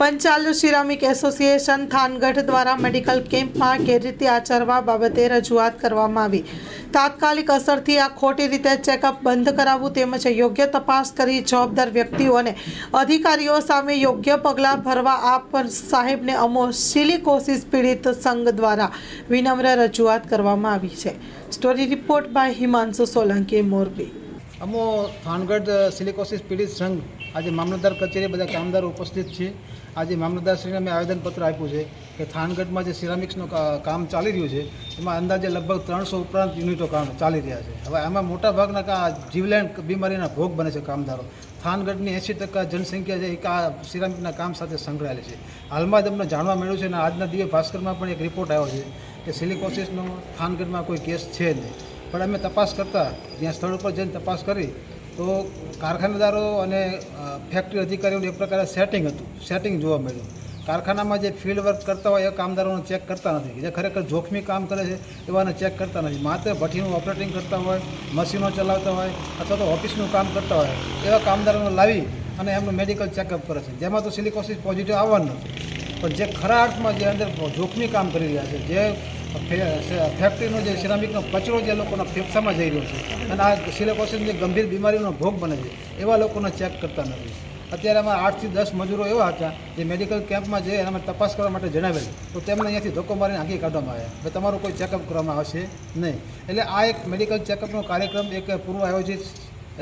Panchal ceramic association Thangadh દ્વારા medical કેમ્પમાં ગેરરીતિ આચરવા બાબતે રજૂઆત કરવામાં આવી. તાત્કાલિક અસરથી આ ખોટી રીતે ચેકઅપ બંધ કરાવવું તેમજ યોગ્ય તપાસ કરી જવાબદાર વ્યક્તિઓ અને અધિકારીઓ સામે યોગ્ય પગલાં ભરવા આપ સાહેબને અમો સિલિકોસિસ પીડિત સંઘ દ્વારા વિનમ્ર રજૂઆત કરવામાં આવી છે. Story report by Himanshu Solanki, Morbi. અમો થાનગઢ સિલિકોસિસ પીડિત સંઘ આજે મામલતદાર કચેરી બધા કામદારો ઉપસ્થિત છે. આજે મામલતદારશ્રીને મેં આવેદનપત્ર આપ્યું છે કે થાનગઢમાં જે સિરામિક્સનું કામ ચાલી રહ્યું છે, એમાં અંદાજે લગભગ ત્રણસો ઉપરાંત યુનિટો કામ ચાલી રહ્યા છે. હવે આમાં મોટાભાગના જીવલેણ બીમારીના ભોગ બને છે કામદારો. થાનગઢની એંસી ટકા જનસંખ્યા છે એ આ સિરામિકના કામ સાથે સંકળાયેલી છે. હાલમાં જ અમને જાણવા મળ્યું છે અને આજના દિવસે ભાસ્કરમાં પણ એક રિપોર્ટ આવ્યો છે કે સિલિકોસિસનો થાનગઢમાં કોઈ કેસ છે નહીં. પણ અમે તપાસ કરતા જ્યાં સ્થળ ઉપર જઈને તપાસ કરી, તો કારખાનેદારો અને ફેક્ટરી અધિકારીઓનું એક પ્રકારે સેટિંગ હતું. સેટિંગ જોવા મળ્યું. કારખાનામાં જે ફિલ્ડ વર્ક કરતા હોય એ કામદારોને ચેક કરતા નથી. જે ખરેખર જોખમી કામ કરે છે, એવાને ચેક કરતા નથી. માત્ર ભઠ્ઠીનું ઓપરેટિંગ કરતા હોય મશીનો ચલાવતા હોય, અથવા તો ઓફિસનું કામ કરતા હોય, એવા કામદારોને લાવી અને એમનું મેડિકલ ચેકઅપ કરે છે. જેમાં તો સિલિકોસિસ પોઝિટિવ આવવાનું નથી. પણ જે ખરા અર્થમાં જે અંદર જોખમી કામ કરી રહ્યા છે, જે ફેક્ટરીનો જે સિરામિકનો કચરો જે લોકોના ફેફસામાં જઈ રહ્યો છે અને આ સિલિકોસિસની ગંભીર બીમારીનો ભોગ બને છે, એવા લોકોને ચેક કરતા નથી. અત્યારે અમારા આઠથી દસ મજૂરો એવા હતા જે મેડિકલ કેમ્પમાં જઈ અમે તપાસ કરવા માટે જણાવેલ. તો તેમને અહીંયાથી ધક્કો મારીને આંખી કાઢવામાં આવ્યા. હવે તમારું કોઈ ચેકઅપ કરવામાં આવશે નહીં. એટલે આ એક મેડિકલ ચેકઅપનો કાર્યક્રમ એક પૂર્વ આયોજિત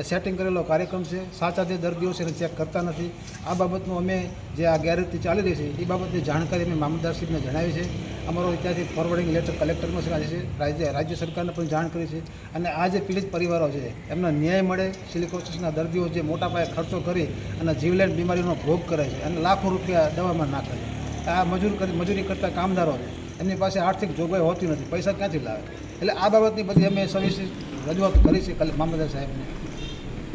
સેટિંગ કરેલો કાર્યક્રમ છે. સાચા જે દર્દીઓ છે એને ચેક કરતા નથી. આ બાબતનું અમે જે આ ગેરરીતિ ચાલી રહી છે, એ બાબતની જાણકારી અમે મામલતદારશ્રીને જણાવી છે. અમારો ત્યાંથી ફોરવર્ડિંગ લેટર કલેક્ટરમાં છે રાજ્ય રાજ્ય સરકારને પણ જાણ કરી છે. અને આ જે પીડિત પરિવારો છે, એમને ન્યાય મળે સિલિકોસિસના દર્દીઓ જે મોટા પાયે ખર્ચો કરી અને જીવલેણ બીમારીનો ભોગ કરે છે અને લાખો રૂપિયા દવામાં નાખે છે આ મજૂર કરી મજૂરી કરતા કામદારો છે. એમની પાસે આર્થિક જોગવાઈ હોતી નથી. પૈસા ક્યાંથી લાવે? એટલે આ બાબતની બધી અમે સવિશેષ રજૂઆત કરી છે કલે- મામલદાર સાહેબને.